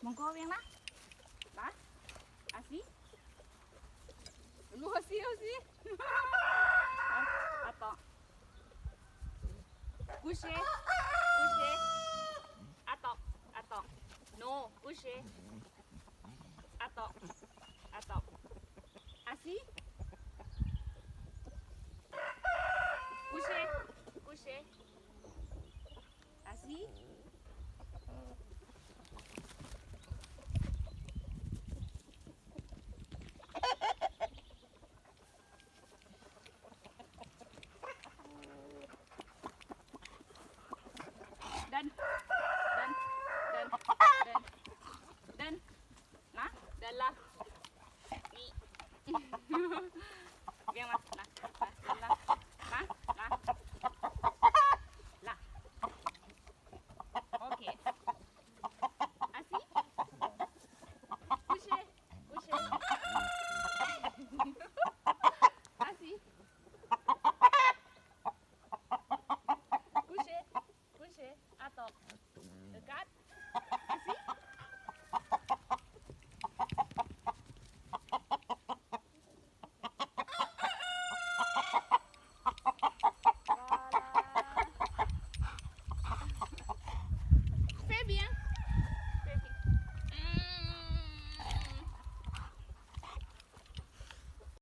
Monggo yang lah. Lah. Asih. Lu asih asih. Attends. Coucher. Coucher. Attends. Attends. Non, coucher. Attends. Attends. Assis. Coucher. Coucher. Assis. ดัน ดัน ดัน ดัน ดัน ละ ดันละ Kakat.